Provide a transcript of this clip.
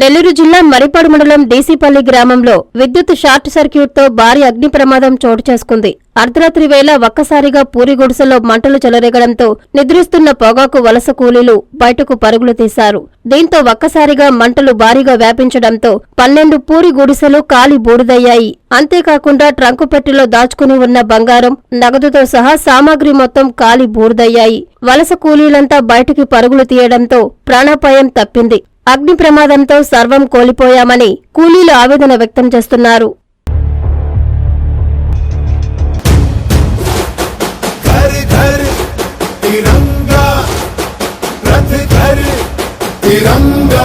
నెల్లూరు జిల్లా మరిపాడు మండలం డీసీపల్లి గ్రామంలో విద్యుత్ షార్ట్ సర్క్యూట్తో భారీ అగ్ని ప్రమాదం చోటు చేసుకుంది. అర్ధరాత్రి వేళ ఒక్కసారిగా పూరి గుడిసెలో మంటలు చెలరేగడంతో నిద్రిస్తున్న పొగాకు వలస కూలీలు బయటకు పరుగులు తీశారు. దీంతో ఒక్కసారిగా మంటలు భారీగా వ్యాపించడంతో పన్నెండు పూరి గుడిసెలు కాలి బూడిదయ్యాయి. అంతేకాకుండా ట్రంకు పెట్టెలో దాచుకుని ఉన్న బంగారం నగదుతో సహా సామాగ్రి మొత్తం కాలి బూడిదయ్యాయి. వలస కూలీలంతా బయటికి పరుగులు తీయడంతో ప్రాణాపాయం తప్పింది. అగ్ని ప్రమాదంతో సర్వం కోల్పోయామని కూలీలు ఆవేదన వ్యక్తం చేస్తున్నారు. తిరంగా